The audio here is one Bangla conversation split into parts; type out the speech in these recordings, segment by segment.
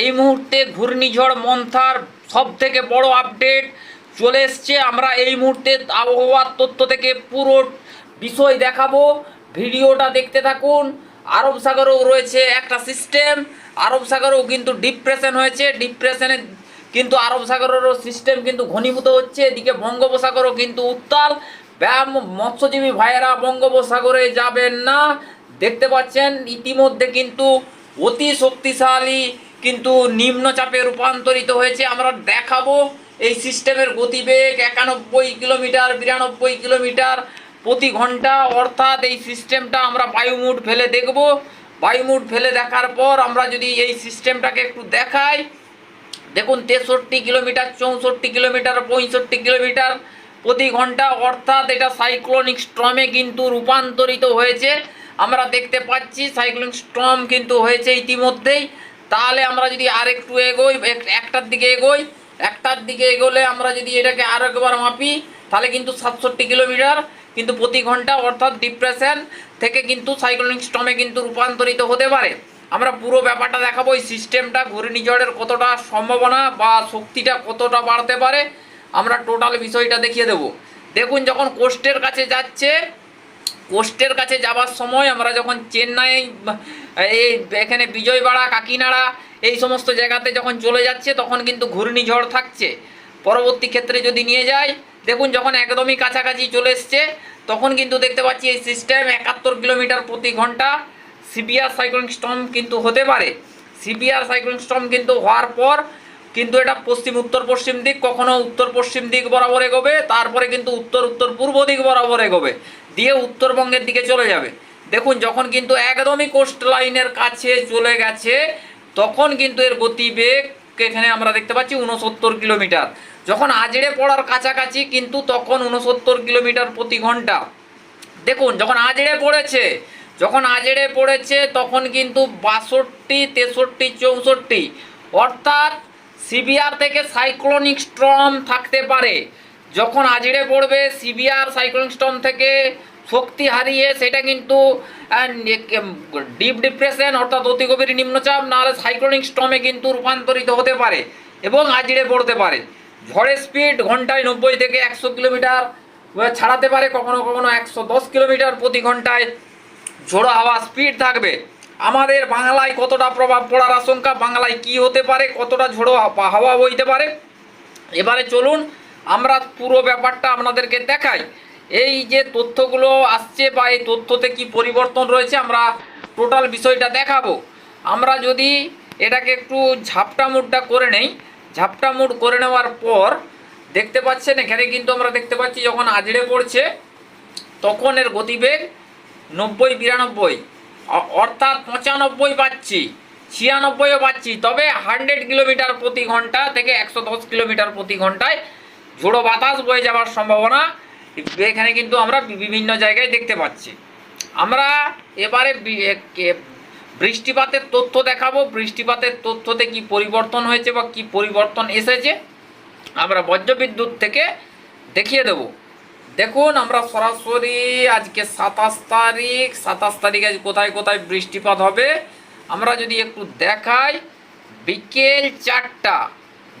এই মুহূর্তে ঘূর্ণিঝড় মন্থার সব থেকে বড় আপডেট চলে এসছে। আমরা এই মুহূর্তে আবহাওয়ার তথ্য থেকে পুরো বিষয় দেখাবো। ভিডিওটা দেখতে থাকুন। আরব সাগরেও রয়েছে একটা সিস্টেম আরব সাগরেও কিন্তু ডিপ্রেশন হয়েছে। ডিপ্রেশনে কিন্তু আরব সাগরেরও সিস্টেম কিন্তু ঘনীভূত হচ্ছে। এদিকে বঙ্গোপসাগরও কিন্তু উত্তাল। ব্যায়াম, মৎস্যজীবী ভাইয়েরা বঙ্গোপসাগরে যাবেন না। দেখতে পাচ্ছেন, ইতিমধ্যে কিন্তু অতি শক্তিশালী কিন্তু নিম্নচাপে রূপান্তরিত হয়েছে। আমরা দেখাবো এই সিস্টেমের গতিবেগ, একানব্বই কিলোমিটার, বিরানব্বই কিলোমিটার প্রতি ঘণ্টা। অর্থাৎ এই সিস্টেমটা আমরা বায়ুমুড ফেলে দেখব। বায়ুমুড ফেলে দেখার পর আমরা যদি এই সিস্টেমটাকে একটু দেখাই, দেখুন তেষট্টি কিলোমিটার, চৌষট্টি কিলোমিটার, পঁয়ষট্টি কিলোমিটার প্রতি ঘণ্টা। অর্থাৎ এটা সাইক্লোনিক স্ট্রমে কিন্তু রূপান্তরিত হয়েছে। আমরা দেখতে পাচ্ছি সাইক্লোনিক স্ট্রম কিন্তু হয়েছে ইতিমধ্যেই। তাহলে আমরা যদি আর একটু এগোই একটার দিকে এগোই, একটার দিকে এগোলে আমরা যদি এটাকে আরও একবার মাপি, তাহলে কিন্তু সাতষট্টি কিলোমিটার কিন্তু প্রতি ঘণ্টা অর্থাৎ ডিপ্রেশন থেকে কিন্তু সাইক্লোনিক স্টমে কিন্তু রূপান্তরিত হতে পারে। আমরা পুরো ব্যাপারটা দেখাবো, এই সিস্টেমটা ঘূর্ণিঝড়ের কতটা সম্ভাবনা বা শক্তিটা কতটা বাড়তে পারে, আমরা টোটাল বিষয়টা দেখিয়ে দেবো। দেখুন, যখন কোস্টের কাছে যাচ্ছে কোস্টের কাছে যাবার সময় আমরা যখন চেন্নাই, এই এখানে বিজয়বাড়া, কাকিনাড়া, এই সমস্ত জায়গাতে যখন চলে যাচ্ছে, তখন কিন্তু ঘূর্ণিঝড় থাকছে। পরবর্তী ক্ষেত্রে যদি নিয়ে যায় দেখুন যখন একদমই কাছাকাছি চলে এসছে, তখন কিন্তু দেখতে পাচ্ছি এই সিস্টেম একাত্তর কিলোমিটার প্রতি ঘণ্টা সিভিয়ার সাইক্লোনিক স্টর্ম কিন্তু হতে পারে। সিভিয়ার সাইক্লোনিক স্টর্ম কিন্তু হওয়ার পর কিন্তু এটা পশ্চিম, উত্তর, পশ্চিম দিক, কখনো উত্তর, পশ্চিম দিক বরাবর এগোবে, তারপরে কিন্তু উত্তর উত্তর, পূর্ব দিক বরাবর এগোবে। দিয়ে উত্তরবঙ্গের দিকে চলে যাবে। দেখুন, যখন কিন্তু একদমই কোস্ট লাইনের কাছে চলে গেছে, তখন কিন্তু এর গতিবেগ এখানে আমরা দেখতে পাচ্ছি উনসত্তর কিলোমিটার। যখন আজড়ে পড়ার কাছাকাছি কিন্তু তখন উনসত্তর কিলোমিটার প্রতি ঘণ্টা। দেখুন, যখন আজড়ে পড়েছে, যখন আজড়ে পড়েছে, তখন কিন্তু বাষট্টি, তেষট্টি, চৌষট্টি। অর্থাৎ সিবিআর থেকে সাইক্লোনিক স্ট্রম থাকতে পারে। যখন আজড়ে পড়বে সিবিআর সাইক্লোনিক স্টর্ম থেকে শক্তি হারিয়ে, সেটা কিন্তু ডিপ ডিপ্রেশন অর্থাৎ অতি গভীর নিম্নচাপ, নাহলে সাইক্লোনিক স্টর্মে কিন্তু রূপান্তরিত হতে পারে এবং আজড়ে পড়তে পারে। ঝড়ের স্পিড ঘন্টায় নব্বই থেকে একশো কিলোমিটার ছাড়াতে পারে কখনো কখনো একশো দশ কিলোমিটার প্রতি ঘন্টায়। ঝোড়ো হাওয়া স্পিড থাকবে। আমাদের বাংলায় কতটা প্রভাব পড়ার আশঙ্কা, বাংলায় কি হতে পারে, কতটা ঝোড়ো হাওয়া বইতে পারে? এবারে চলুন আমরা পুরো ব্যাপারটা আপনাদেরকে দেখাই। এই যে তথ্যগুলো আসছে বা এই তথ্যতে কি পরিবর্তন রয়েছে আমরা টোটাল বিষয়টা দেখাবো। আমরা যদি এটাকে একটু ঝাপটা মুডটা করে নেই ঝাপটা মুড করে নেওয়ার পর দেখতে পাচ্ছেন, এখানে কিন্তু আমরা দেখতে পাচ্ছি যখন আজড়ে পড়ছে, তখন এর গতিবেগ নব্বই, বিরানব্বই অর্থাৎ পঁচানব্বই পাচ্ছি, ছিয়ানব্বইও পাচ্ছি। তবে হান্ড্রেড কিলোমিটার প্রতি ঘণ্টা থেকে একশো দশ কিলোমিটার প্রতি ঘন্টায় ঝোড়ো বাতাস বয়ে যাওয়ার সম্ভাবনা এখানে কিন্তু আমরা বিভিন্ন জায়গায় দেখতে পাচ্ছি। আমরা এবারে বৃষ্টিপাতের তথ্য দেখাবো। বৃষ্টিপাতের তথ্যতে কি পরিবর্তন হয়েছে বা কি পরিবর্তন এসেছে, আমরা বজ্রবিদ্যুৎ থেকে দেখিয়ে দেব। দেখুন, আমরা সরাসরি আজকে সাতাশ তারিখ সাতাশ তারিখ আজ কোথায় কোথায় বৃষ্টিপাত হবে, আমরা যদি একটু দেখাই, বিকেল চারটা।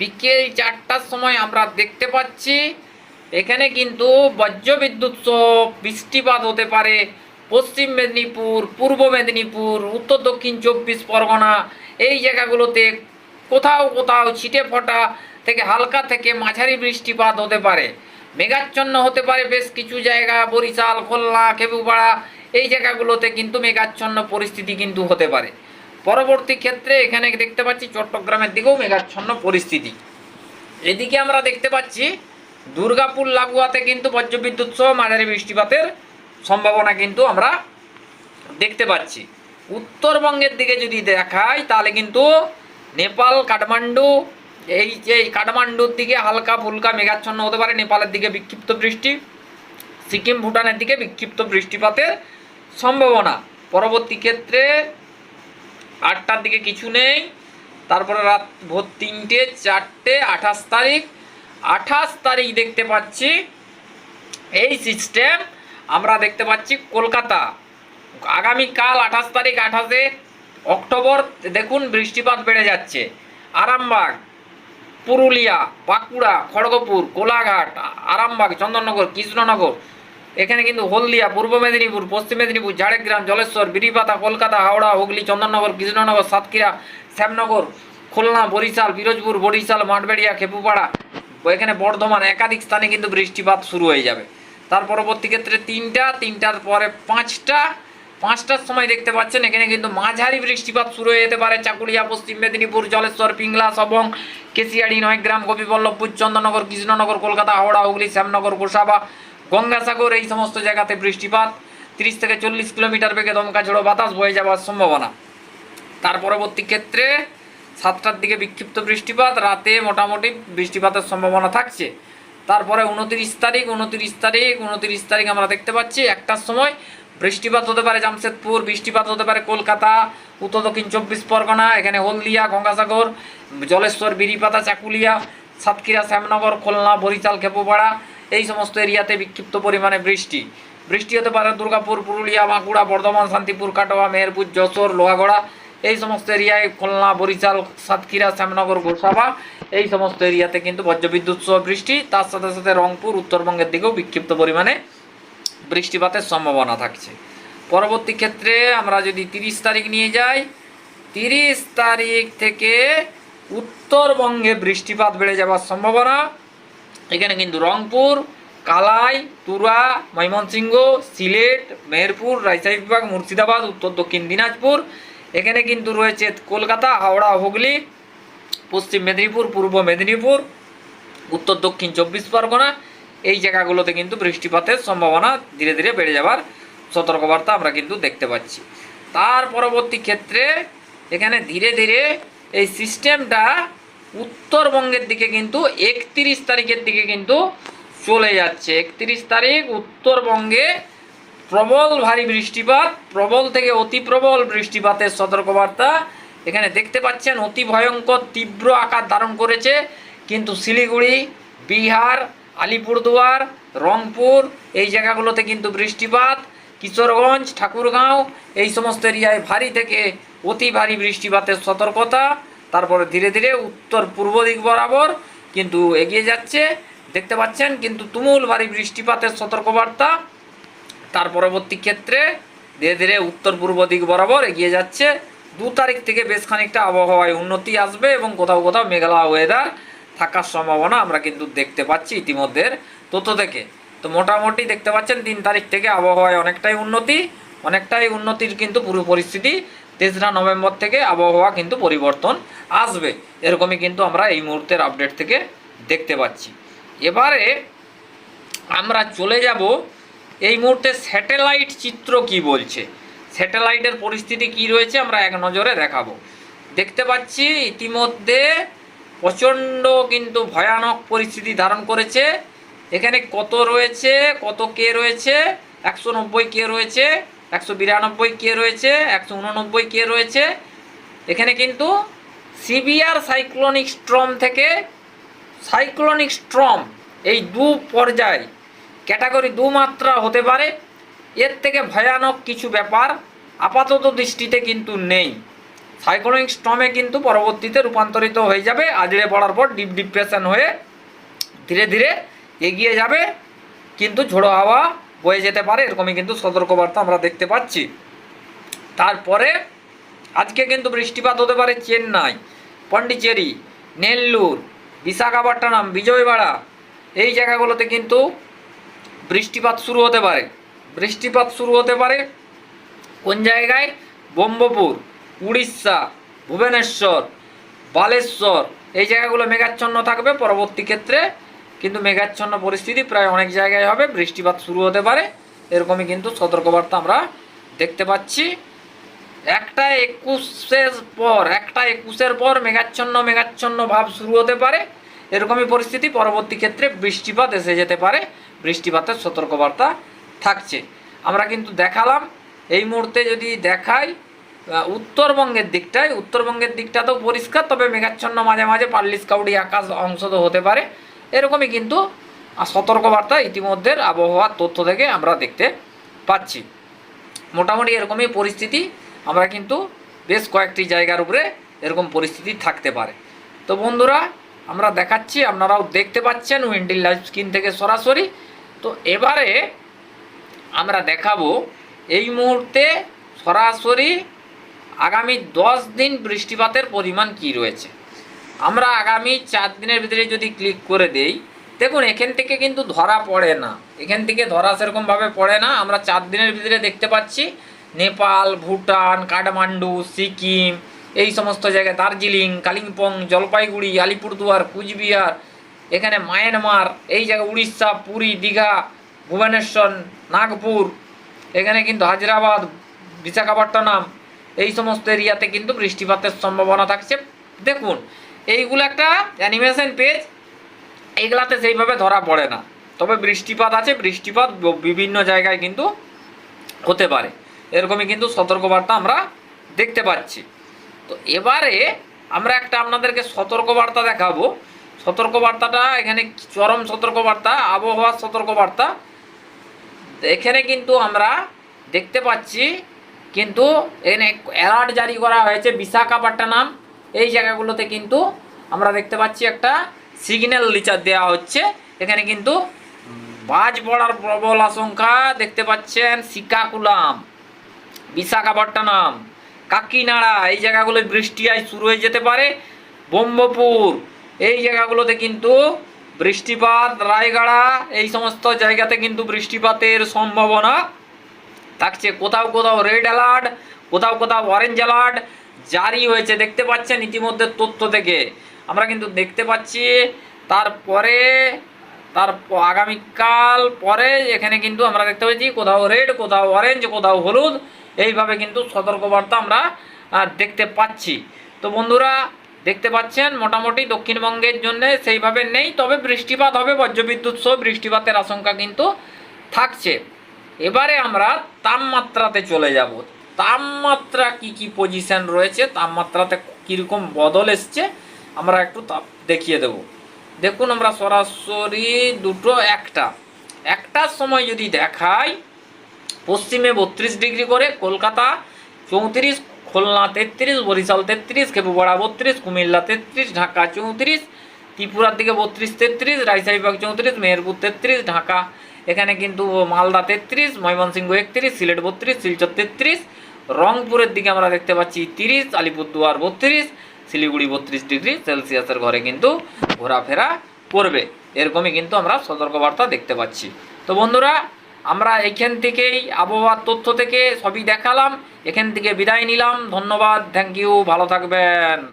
বিকেল চারটার সময় আমরা দেখতে পাচ্ছি। এখানে কিন্তু বজ্রবিদ্যুৎ সহ বৃষ্টিপাত হতে পারে। পশ্চিম মেদিনীপুর, পূর্ব মেদিনীপুর, উত্তর দক্ষিণ চব্বিশ পরগনা এই জায়গাগুলোতে কোথাও কোথাও ছিটে ফোটা থেকে হালকা থেকে মাঝারি বৃষ্টিপাত হতে পারে। মেঘাচ্ছন্ন হতে পারে বেশ কিছু জায়গা, বরিশাল, খুলনা খেপুপাড়া এই জায়গাগুলোতে কিন্তু মেঘাচ্ছন্ন পরিস্থিতি কিন্তু হতে পারে। পরবর্তী ক্ষেত্রে এখানে দেখতে পাচ্ছি চট্টগ্রামের দিকেও মেঘাচ্ছন্ন পরিস্থিতি। এদিকে আমরা দেখতে পাচ্ছি দুর্গাপুর, লাগোয়াতে কিন্তু বজ্রবিদ্যুৎ সহ মাঝারি বৃষ্টিপাতের সম্ভাবনা কিন্তু আমরা দেখতে পাচ্ছি। উত্তরবঙ্গের দিকে যদি দেখাই, তাহলে কিন্তু নেপাল, কাঠমান্ডু, এই যে কাঠমান্ডুর দিকে হালকা ফুলকা মেঘাচ্ছন্ন হতে পারে, নেপালের দিকে বিক্ষিপ্ত বৃষ্টি, সিকিম, ভুটানের দিকে বিক্ষিপ্ত বৃষ্টিপাতের সম্ভাবনা। পরবর্তী ক্ষেত্রে আটটার দিকে কিছু নেই। তারপরে রাত ভোর তিনটে, চারটে, আঠাশ তারিখ। আঠাশ তারিখ দেখতে পাচ্ছি এই সিস্টেম আমরা দেখতে পাচ্ছি কলকাতা। আগামীকাল আঠাশ তারিখ আঠাশে অক্টোবর, দেখুন বৃষ্টিপাত বেড়ে যাচ্ছে। আরামবাগ, পুরুলিয়া, বাঁকুড়া, খড়গপুর, কোলাঘাট, আরামবাগ, চন্দননগর, কৃষ্ণনগর এখানে কিন্তু হলদিয়া, পূর্ব মেদিনীপুর, পশ্চিম মেদিনীপুর, ঝাড়গ্রাম, জলেশ্বর বিরিপাতা কলকাতা, হাওড়া, হুগলি, চন্দননগর, কৃষ্ণনগর, সাতক্ষীরা, শ্যামনগর, খুলনা, বরিশাল, পিরোজপুর, বরিশাল, মাঠবেড়িয়া, খেপুপাড়া। এখানে বর্ধমান একাধিক স্থানে কিন্তু বৃষ্টিপাত শুরু হয়ে যাবে। তার পরবর্তী ক্ষেত্রে তিনটা, তিনটার পরে পাঁচটা, পাঁচটার সময় দেখতে পাচ্ছেন, এখানে কিন্তু মাঝারি বৃষ্টিপাত শুরু হয়ে যেতে পারে চাকুলিয়া, পশ্চিম মেদিনীপুর, জলেশ্বর, পিংলা, সবং, কেশিয়াড়ি, নয়গ্রাম, গোপীবল্লভপুর চন্দ্রনগর কৃষ্ণনগর, কলকাতা, হাওড়া, হুগলি, শ্যামনগর, গোসাবা গঙ্গাসাগর এই সমস্ত জায়গাতে বৃষ্টিপাত, তিরিশ থেকে চল্লিশ কিলোমিটার বেগে দমকা ঝোড়ো বাতাস বয়ে যাওয়ার সম্ভাবনা। তার পরবর্তী ক্ষেত্রে সাতটার দিকে বিক্ষিপ্ত বৃষ্টিপাত, রাতে মোটামুটি বৃষ্টিপাতের সম্ভাবনা থাকছে। তারপরে উনতিরিশ তারিখ উনতিরিশ তারিখ উনতিরিশ তারিখ আমরা দেখতে পাচ্ছি, একটার সময় বৃষ্টিপাত হতে পারে জামশেদপুর, বৃষ্টিপাত হতে পারে কলকাতা, উত্তর দক্ষিণ চব্বিশ পরগনা, এখানে হলদিয়া, গঙ্গাসাগর, জলেশ্বর বিড়িপাতা চাকুলিয়া, সাতক্ষীরা, শ্যামনগর, খুলনা, বরিশাল, খেপুপাড়া এই সমস্ত এরিয়াতে বিক্ষিপ্ত পরিমাণে বৃষ্টি। বৃষ্টি হতে পারে দুর্গাপুর, পুরুলিয়া, বাঁকুড়া, বর্ধমান, শান্তিপুর, কাটোয়া, মেহেরপুর, যশোর, লোহাগড়া। এই সমস্ত এরিয়ায় খুলনা, বরিশাল, সাতক্ষীরা, শ্যামনগর, গোসাবা এই সমস্ত এরিয়াতে কিন্তু বজ্রবিদ্যুৎ সহ বৃষ্টি। তার সাথে সাথে রংপুর, উত্তরবঙ্গের দিকেও বিক্ষিপ্ত পরিমাণে বৃষ্টিপাতের সম্ভাবনা থাকছে। পরবর্তী ক্ষেত্রে আমরা যদি তিরিশ তারিখ নিয়ে যাই, তিরিশ তারিখ থেকে উত্তরবঙ্গে বৃষ্টিপাত বেড়ে যাওয়ার সম্ভাবনা। এখানে কিন্তু রংপুর, কালাই, তুরা, ময়মনসিংহ, সিলেট, মেহেরপুর, রাজশাহী বিভাগ, মুর্শিদাবাদ, উত্তর দক্ষিণ দিনাজপুর। এখানে কিন্তু রয়েছে কলকাতা, হাওড়া, হুগলি, পশ্চিম মেদিনীপুর, পূর্ব মেদিনীপুর, উত্তর দক্ষিণ চব্বিশ পরগনা। এই জায়গাগুলোতে কিন্তু বৃষ্টিপাতের সম্ভাবনা ধীরে ধীরে বেড়ে যাওয়ার সতর্কবার্তা আমরা কিন্তু দেখতে পাচ্ছি। তার পরবর্তী ক্ষেত্রে এখানে ধীরে ধীরে এই সিস্টেমটা উত্তরবঙ্গের দিকে কিন্তু একত্রিশ তারিখের দিকে কিন্তু চলে যাচ্ছে। একত্রিশ তারিখ উত্তরবঙ্গে প্রবল ভারী বৃষ্টিপাত, প্রবল থেকে অতি প্রবল বৃষ্টিপাতের সতর্কবার্তা এখানে দেখতে পাচ্ছেন। অতি ভয়ঙ্কর তীব্র আকার ধারণ করেছে কিন্তু শিলিগুড়ি, বিহার, আলিপুরদুয়ার, রংপুর এই জায়গাগুলোতে কিন্তু বৃষ্টিপাত, কিশোরগঞ্জ, ঠাকুরগাঁও এই সমস্ত এরিয়ায় ভারী থেকে অতি ভারী বৃষ্টিপাতের সতর্কতা। তারপরে ধীরে ধীরে উত্তর পূর্ব দিক বরাবর কিন্তু এগিয়ে যাচ্ছে। দেখতে পাচ্ছেন কিন্তু তুমুল ভারী বৃষ্টিপাতের সতর্কবার্তা। তার পরবর্তী ক্ষেত্রে ধীরে ধীরে উত্তর পূর্ব দিক বরাবর এগিয়ে যাচ্ছে। দু তারিখ থেকে বেশ খানিকটা আবহাওয়ায় উন্নতি আসবে এবং কোথাও কোথাও মেঘলা ওয়েদার থাকার সম্ভাবনা আমরা কিন্তু দেখতে পাচ্ছি ইতিমধ্যে তথ্য থেকে। তো মোটামুটি দেখতে পাচ্ছেন তিন তারিখ থেকে আবহাওয়ায় অনেকটাই উন্নতি, অনেকটাই উন্নতির কিন্তু পুরো পরিস্থিতি তেসরা নভেম্বর থেকে আবহাওয়া কিন্তু পরিবর্তন আসবে। এরকমই কিন্তু আমরা এই মুহূর্তের আপডেট থেকে দেখতে পাচ্ছি। এবারে আমরা চলে যাব এই মুহূর্তে স্যাটেলাইট চিত্র কি বলছে? স্যাটেলাইটের পরিস্থিতি কি রয়েছে আমরা এক নজরে দেখাবো। দেখতে পাচ্ছি ইতিমধ্যে প্রচণ্ড কিন্তু ভয়ানক পরিস্থিতি ধারণ করেছে। এখানে কত রয়েছে, কত কে রয়েছে, একশো নব্বই কে রয়েছে একশো বিরানব্বই কে রয়েছে, একশো উননব্বই কে রয়েছে। এখানে কিন্তু সিভিয়ার সাইক্লোনিক স্ট্রম থেকে সাইক্লোনিক স্ট্রম, এই দু পর্যায়, ক্যাটাগরি দু মাত্রা হতে পারে। এর থেকে ভয়ানক কিছু ব্যাপার আপাতত দৃষ্টিতে কিন্তু নেই। সাইক্লোনিক স্ট্রমে কিন্তু পরবর্তীতে রূপান্তরিত হয়ে যাবে, আজড়ে পড়ার পর ডিপ ডিপ্রেশন হয়ে ধীরে ধীরে এগিয়ে যাবে। কিন্তু ঝোড়ো হাওয়া বয়ে যেতে পারে, এরকমই কিন্তু সতর্কবার্তা আমরা দেখতে পাচ্ছি। তারপরে, আজকে কিন্তু বৃষ্টিপাত হতে পারে চেন্নাই, পন্ডিচেরি, নেল্লুর, বিশাখাপট্টনম, বিজয়বাড়া, এই জায়গাগুলোতে কিন্তু বৃষ্টিপাত শুরু হতে পারে। বৃষ্টিপাত শুরু হতে পারে কোন জায়গায়? ব্রহ্মপুর, উড়িষ্যা, ভুবনেশ্বর, বালেশ্বর, এই জায়গাগুলো মেঘাচ্ছন্ন থাকবে। পরবর্তী ক্ষেত্রে কিন্তু মেঘাচ্ছন্ন পরিস্থিতি প্রায় অনেক জায়গায় হবে, বৃষ্টিপাত শুরু হতে পারে। এরকমই কিন্তু সতর্কবার্তা আমরা দেখতে পাচ্ছি। একটা একুশের পর, একটা একুশের পর মেঘাচ্ছন্ন মেঘাচ্ছন্ন ভাব শুরু হতে পারে। এরকমই পরিস্থিতি, পরবর্তী ক্ষেত্রে বৃষ্টিপাত এসে যেতে পারে। বৃষ্টিপাতের সতর্কবার্তা থাকছে। আমরা কিন্তু দেখালাম, এই মুহূর্তে যদি দেখাই উত্তরবঙ্গের দিকটায়, উত্তরবঙ্গের দিকটা তো পরিষ্কার, তবে মেঘাচ্ছন্ন মাঝে মাঝে পাল্লিশ কাউড়ি আকাশ অংশ তো হতে পারে। এরকমই কিন্তু সতর্কবার্তা ইতিমধ্যে আবহাওয়ার তথ্য থেকে আমরা দেখতে পাচ্ছি। মোটামুটি এরকমই পরিস্থিতি আমরা কিন্তু বেশ কয়েকটি জায়গার উপরে এরকম পরিস্থিতি থাকতে পারে। তো বন্ধুরা, আমরা দেখাচ্ছি, আপনারাও দেখতে পাচ্ছেন উইন্ডিল লাইভ স্ক্রিন থেকে সরাসরি। তো এবারে আমরা দেখাবো, এই মুহূর্তে সরাসরি আগামী দশ দিন বৃষ্টিপাতের পরিমাণ কি রয়েছে। আমরা আগামী চার দিনের ভিতরে যদি ক্লিক করে দেই, দেখুন এখান থেকে কিন্তু ধরা পড়ে না। এখান থেকে ধরা সেরকমভাবে পড়ে না। আমরা চার দিনের ভিতরে দেখতে পাচ্ছি নেপাল, ভুটান, কাঠমান্ডু, সিকিম, এই সমস্ত জায়গায় দার্জিলিং, কালিম্পং, জলপাইগুড়ি, আলিপুরদুয়ার, কুচবিহার, এখানে মায়ানমার, এই জায়গায় উড়িষ্যা, পুরী, দীঘা, ভুবনেশ্বর, নাগপুর, এখানে কিন্তু হায়দ্রাবাদ, বিশাখাপট্টনম, এই সমস্ত এরিয়াতে কিন্তু বৃষ্টিপাতের সম্ভাবনা থাকছে। দেখুন এইগুলো একটা অ্যানিমেশন পেজ এইগুলাতে সেইভাবে ধরা পড়ে না। তবে বৃষ্টিপাত আছে, বৃষ্টিপাত বিভিন্ন জায়গায় কিন্তু হতে পারে। এরকমই কিন্তু সতর্কবার্তা আমরা দেখতে পাচ্ছি। তো এবারে আমরা একটা আপনাদেরকে সতর্কবার্তা দেখাবো। সতর্কবার্তাটা এখানে চরম সতর্কবার্তা, আবহাওয়ার সতর্কবার্তা। এখানে কিন্তু আমরা দেখতে পাচ্ছি, কিন্তু এখানে অ্যালার্ট জারি করা হয়েছে, বিশাখাপট্টনম, এই জায়গাগুলোতে কিন্তু আমরা দেখতে পাচ্ছি একটা সিগন্যাল লিচার দেওয়া হচ্ছে। এখানে কিন্তু বাজ পড়ার প্রবল আশঙ্কা দেখতে পাচ্ছেন সিকাকুলাম বিশাখাপট্টনম, কাকিনাড়া, এই জায়গাগুলোয় বৃষ্টি আজ শুরু হয়ে যেতে পারে। ব্রহ্মপুর, এই জায়গাগুলোতে কিন্তু বৃষ্টিপাত, রায়গাড়া, এই সমস্ত জায়গাতে কিন্তু বৃষ্টিপাতের সম্ভাবনা থাকছে। কোথাও কোথাও রেড অ্যালার্ট কোথাও কোথাও অরেঞ্জ অ্যালার্ট জারি হয়েছে। দেখতে পাচ্ছেন ইতিমধ্যে তথ্য থেকে। আমরা কিন্তু দেখতে পাচ্ছি, তারপরে, তার আগামীকাল পরে এখানে কিন্তু আমরা দেখতে পাচ্ছি কোথাও রেড, কোথাও অরেঞ্জ, কোথাও হলুদ, এইভাবে কিন্তু সতর্কবার্তা আমরা দেখতে পাচ্ছি। তো বন্ধুরা, দেখতে পাচ্ছেন, মোটামুটি দক্ষিণবঙ্গের জন্য সেইভাবে নেই, তবে বৃষ্টিপাত হবে, বজ্রবিদ্যুৎ সহ বৃষ্টিপাতের আশঙ্কা কিন্তু থাকছে। এবারে আমরা তাপমাত্রাতে চলে যাব। তাপমাত্রা কি কি পজিশন রয়েছে, তাপমাত্রাতে কীরকম বদল এসছে আমরা একটু তাপ দেখিয়ে দেব। দেখুন আমরা সরাসরি দুটো একটা। একটার সময় যদি দেখাই, পশ্চিমে বত্রিশ ডিগ্রি করে, কলকাতা চৌত্রিশ, খুলনা তেত্রিশ, বরিশাল তেত্রিশ, খেপুপাড়া বত্রিশ, কুমিল্লা তেত্রিশ, ঢাকা চৌত্রিশ, ত্রিপুরার দিকে বত্রিশ তেত্রিশ রাজশাহীবাগ চৌত্রিশ, মেহেরপুর তেত্রিশ, ঢাকা এখানে কিন্তু মালদা তেত্রিশ, ময়মনসিংহ একত্রিশ, সিলেট বত্রিশ, শিলচর তেত্রিশ, রংপুরের দিকে আমরা দেখতে পাচ্ছি তিরিশ, আলিপুরদুয়ার বত্রিশ শিলিগুড়ি বত্রিশ ডিগ্রি সেলসিয়াসের ঘরে কিন্তু ঘোরাফেরা করবে। এরকমই কিন্তু আমরা সতর্কবার্তা দেখতে পাচ্ছি। তো বন্ধুরা, আমরা এখান থেকেই আবহাওয়ার তথ্য থেকে সবই দেখালাম। এখান থেকে বিদায় নিলাম। ধন্যবাদ। থ্যাংক ইউ ভালো থাকবেন।